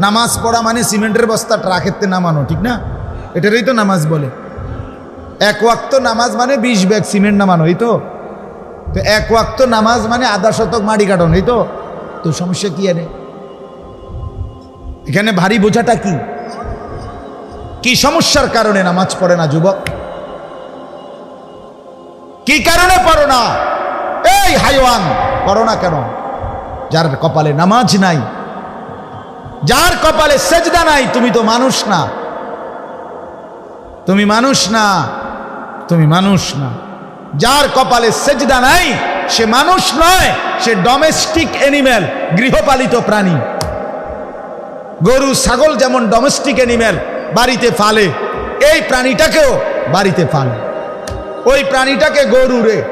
নামাজ পড়া মানে সিমেন্টের বস্তা ট্রাকেতে নামানো, ঠিক না? এটারই তো নামাজ বলে। এক ওয়াক্ত নামাজ মানে বিশ ব্যাগ সিমেন্ট নামানো, এই তো? তো এক ওয়াক্ত নামাজ মানে আধা শতক মাটি কাটানো, এই তো? তো সমস্যা কি আরে এখানে ভারী বোঝাটা কি? কি সমস্যার কারণে নামাজ পড়ে না যুবক? কি কারণে পড়ো না? এই হাইওয়ান, পড়ো না কেন? যার কপালে নামাজ নাই যার কপালে সেজদা নাই, তুমি তো মানুষ না। তুমি মানুষ না, তুমি মানুষ না। যার কপালে সেজদা নাই, সে মানুষ নয়, সে ডোমেস্টিক অ্যানিম্যাল গৃহপালিত প্রাণী। গরু, ছাগল যেমন ডোমেস্টিক অ্যানিম্যাল বাড়িতে ফালে, এই প্রাণীটাকেও বাড়িতে ফালে। ওই প্রাণীটাকে গরুরে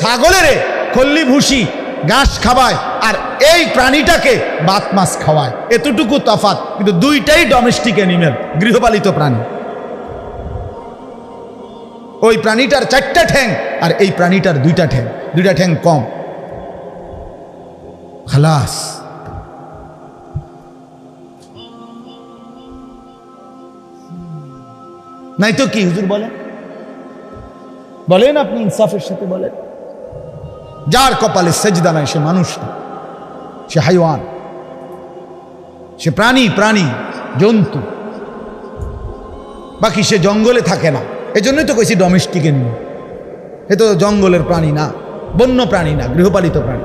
ছাগলেরে খল্লি ভুসি ঘাস খাওয়ায়, আর এই প্রাণীটাকে বাত মাছ খাওয়ায়। এতটুকু তফাত কিন্তু দুইটাই ডোমেস্টিক অ্যানিম্যাল গৃহপালিত প্রাণী। ওই প্রাণীটার চারটা ঠ্যাং, আর এই প্রাণীটার দুইটা ঠ্যাং দুইটা ঠ্যাং কম। খালাস। নাই তো কি হুজুর বলেন? বলেন আপনি ইনসাফের সাথে বলেন। যার কপালে সেজদা নাই, সে মানুষ না। সে হাইওয়ান। সে প্রাণী প্রাণী, জন্তু। বাকি সে জঙ্গলে থাকে না। এই জন্যই তো কইছি ডোমেস্টিক এনিমি এ তো জঙ্গলের প্রাণী না, বন্য প্রাণী না, গৃহপালিত প্রাণী।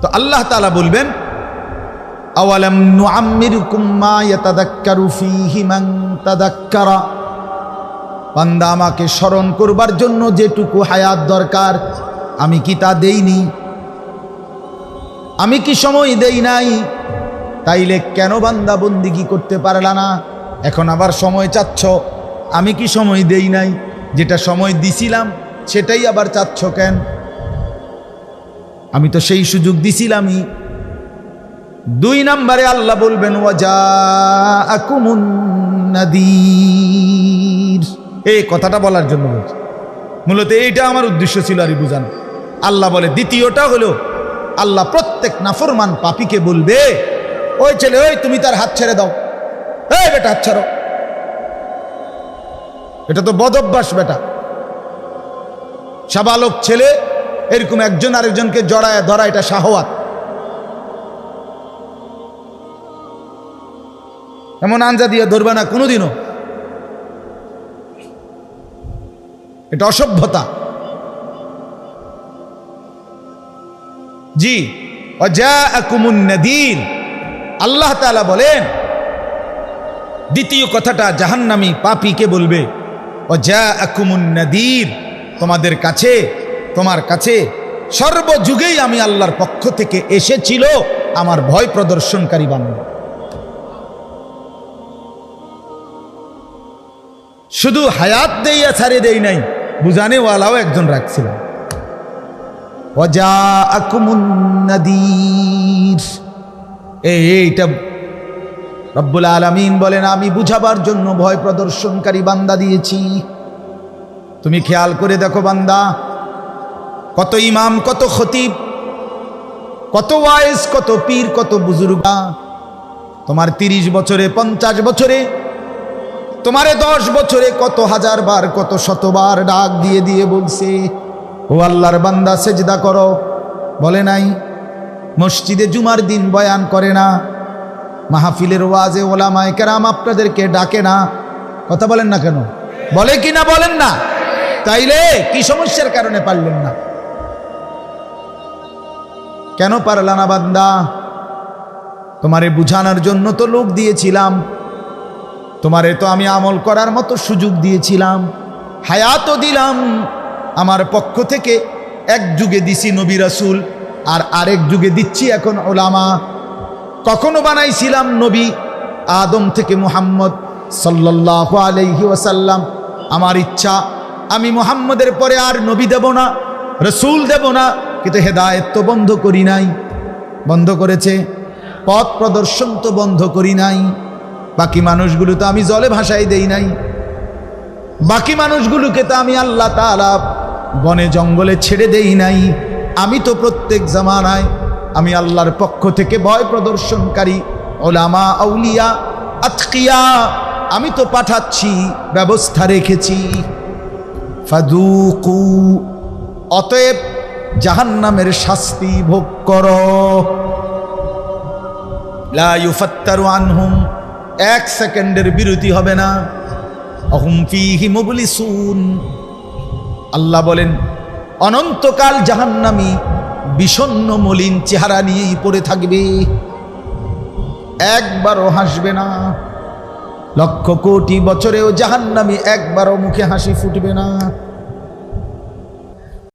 তো আল্লাহ তাআলা বলবেন, আওয়ালাম নুআম্মিরুকুম মা ইয়াতাদাক্কারু ফীহি মান তাদাক্কারা? বান্দা আমাকে স্মরণ করবার জন্য যেটুকু হায়াত দরকার, আমি কি তা দেইনি? আমি কি সময় দেই নাই? তাইলে কেন বান্দা বন্দিগি করতে পারলা না? এখন আবার সময় চাচ্ছ। আমি কি সময় দেই নাই? যেটা সময় দিছিলাম, সেটাই আবার চাচ্ছ কেন? আমি তো সেই সুযোগ দিছিলামই। দুই নম্বরে আল্লাহ বলবেন ওয়াজা নাদির। এই কথাটা বলার জন্য বলছি। মূলত এইটা আমার উদ্দেশ্য ছিল আর বুঝানো আল্লাহ বলে, দ্বিতীয়টা হলো, আল্লাহ প্রত্যেক নাফরমান পাপিকে বলবে, ওই ছেলে, ওই তুমি তার হাত ছেড়ে দাও। এই বেটা, হাত ছাড়ো। এটা তো বদভ্যাস বেটা। সাবালক ছেলে, এরকম একজন আরেকজনকে জড়ায় ধরা এটা শাহওয়াত। এমন আঞ্জা দিয়ে ধরবে না কোনোদিনও। এটা অসভ্যতা। জি অজাকুমুন্নদীন আল্লাহ তাআলা বলেন, দ্বিতীয় কথাটা জাহান্নামী পাপীকে বলবে? অজাকুমুন্নদীর তোমাদের কাছে, তোমার কাছে সর্বযুগেই আমি আল্লাহর পক্ষ থেকে এসেছিল আমার ভয় প্রদর্শনকারী বান্ধব শুধু হায়াত দেইয়া ছাড়ে দেই নাই বুঝানে ওয়ালাও একজন এই, এইটা রব্বুল আলমিন বলেন, আমি বুঝাবার জন্য ভয় প্রদর্শনকারী বান্দা দিয়েছি। তুমি খেয়াল করে দেখো বান্দা, কত ইমাম, কত খতিব, কত ওয়াইজ, কত পীর, কত বুজুর্গা। তোমার তিরিশ বছরে, পঞ্চাশ বছরে তোমারে দশ বছরে কত হাজার বার, কত শতবার ডাক দিয়ে দিয়ে বলছে, ও আল্লাহর বান্দা, সেজদা করো। বলে নাই। মসজিদে জুমার দিন বয়ান করে না। মাহফিলের ওয়াজে ওলামায় কেরাম আপনাদেরকে ডাকে না। কথা বলেন না কেন? বলে কি না বলেন না। তাইলে কি সমস্যার কারণে পারলেন না? কেন পারলা না বান্দা? তোমারে বুঝানোর জন্য তো লোক দিয়েছিলাম। তোমারে তো আমি আমল করার মতো সুযোগ দিয়েছিলাম, হায়াতও দিলাম। আমার পক্ষ থেকে এক যুগে দিছি নবী রাসুল, আর আরেক যুগে দিচ্ছি এখন ওলামা। কখনো বানাইছিলাম নবী আদম থেকে মুহাম্মদ সাল্লাহ আলহি ওয়াসাল্লাম। আমার ইচ্ছা, আমি মুহাম্মদের পরে আর নবী দেব না, রসুল দেব না, কিন্তু হেদায়ত তো বন্ধ করি নাই। বন্ধ করেছে, পথ প্রদর্শন তো বন্ধ করি নাই। বাকি মানুষগুলো তো আমি জলে ভাসাই দেই নাই। বাকি মানুষগুলোকে তো আমি আল্লাহ তালা বনে জঙ্গলে ছেড়ে দেই নাই। আমি তো প্রত্যেক জামানায় আমি আল্লাহর পক্ষ থেকে ভয় প্রদর্শনকারী, ওলামা, আউলিয়া, আতকিয়া আমি তো পাঠাচ্ছি, ব্যবস্থা রেখেছি। ফাদুকু, অতএব জাহান্নামের শাস্তি ভোগ কর। আনহুম এক সেকেন্ডের বিরতি হবে না। আল্লাহ বলেন, অনন্তকাল জাহান্নামী বিষণ্ণ মলিন চেহারা নিয়েই পড়ে থাকবে। একবারও হাসবে না। লক্ষ কোটি বছরেও জাহান্নামী একবারও মুখে হাসি ফুটবে না।